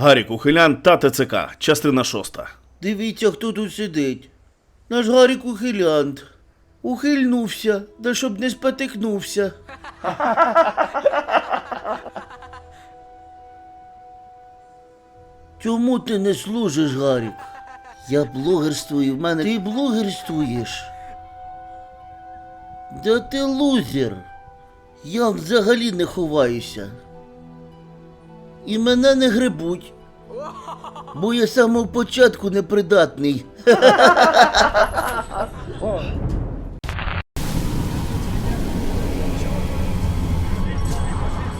Гарік, ухилян та ТЦК, частина шоста. Дивіться, хто тут сидить. Наш Гарік ухилянт. Ухильнувся, да щоб не спотикнувся. Чому ти не служиш, Гарік? Я блогерствую, в мене ти блогерствуєш. Да ти лузер. Я взагалі не ховаюся. І мене не грибуть. Бо я самого початку непридатний.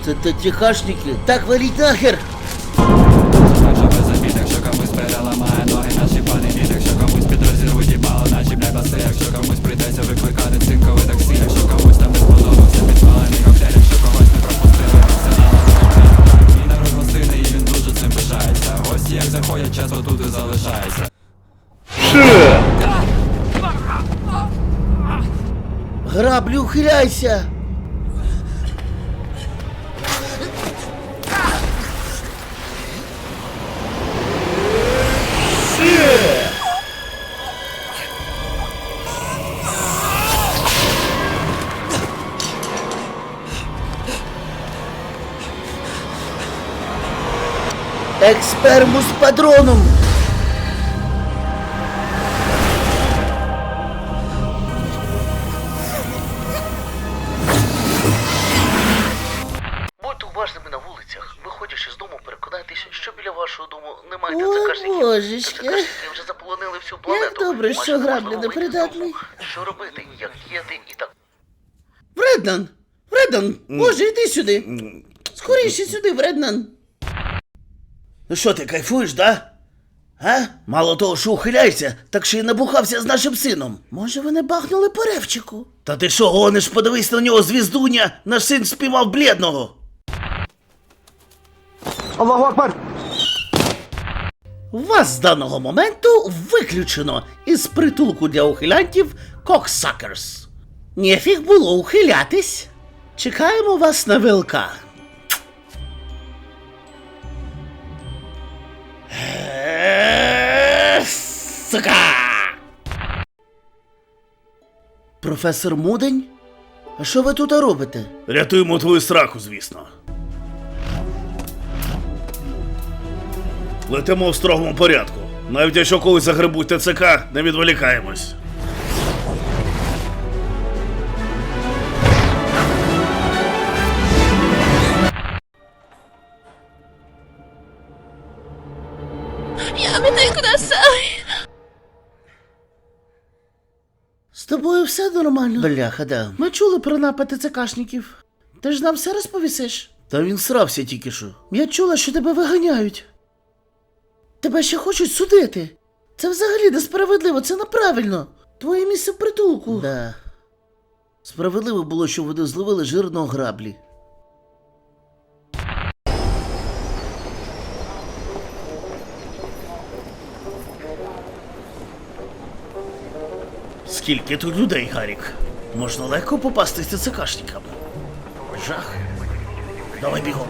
Це те тихашники? Так валіть нахер! Граблі, ухиляйся! Экспермус патроном! Що біля вашого дому немає Ой, ТЦКшників. божечки. ТЦКшники вже заполонили всю планету. добре, Майже що граблі неможливо вийти непридатний. дому. Що робити, як діяти і так. Вреднан! Вреднан! Боже, йди сюди! Скоріше сюди, Вреднан! Ну що ти кайфуєш, да? А? Мало того, що ухиляєшся, так ще й набухався з нашим сином. Може, вони бахнули по ревчику? Та ти що, гониш, подивись на нього, звіздуня, наш син спіймав блідного. Аллаху Акбар! Вас з даного моменту виключено із притулку для ухилянтів Cocksuckers. Нефіг було ухилятись. Чекаємо вас на ВЛК. Е, Сука! Професор Мудень? А що ви тут робите? Рятуємо твою страху, звісно. Летимо в строгому порядку. Навіть якщо когось загребуть ТЦК, не відволікаємось. З тобою все нормально? Бляха, да. Ми чули про напад ТЦКшників. Ти ж нам все розповісиш? Та він срався тільки що. Я чула, що тебе виганяють. Тебе ще хочуть судити. Це взагалі несправедливо, це неправильно. Твоє місце в притулку. Да. Справедливо було, що вони зловили жирного граблі. Скільки тут людей, Гарік? Можна легко попасти ТЦКшникам. Жах. Давай бігом.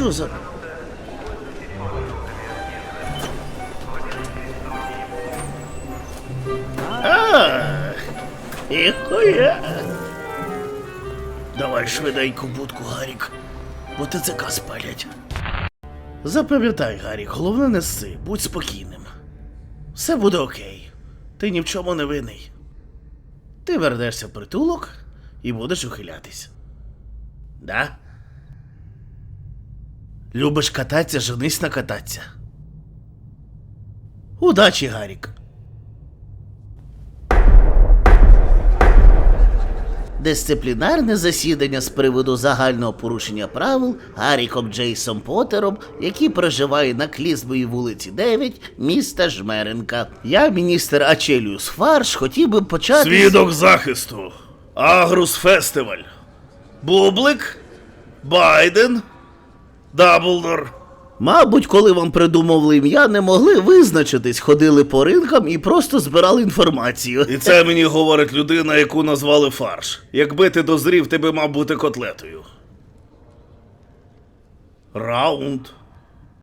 Що за. Іхуя. Давай швиденько будку, Гарік, бо ТЦК спалять. Запам'ятай, Гарік, головне не сси, будь спокійним. Все буде окей. Ти ні в чому не винний. Ти вернешся в притулок і будеш ухилятись. Да? Любиш кататися, женись на кататися. Удачі, Гарік. Дисциплінарне засідання з приводу загального порушення правил Гаріком Джейсом Поттером, який проживає на Клізбої вулиці 9, міста Жмеренка. Я, міністр Ачеліус Фарш, хотів би почати. Свідок захисту. Агрус Фестиваль. Бублик. Байден. Даблдор. Мабуть, коли вам придумували ім'я, не могли визначитись, ходили по ринкам і просто збирали інформацію. І це мені говорить людина, яку назвали фарш. Якби ти дозрів, ти би мав бути котлетою. Раунд.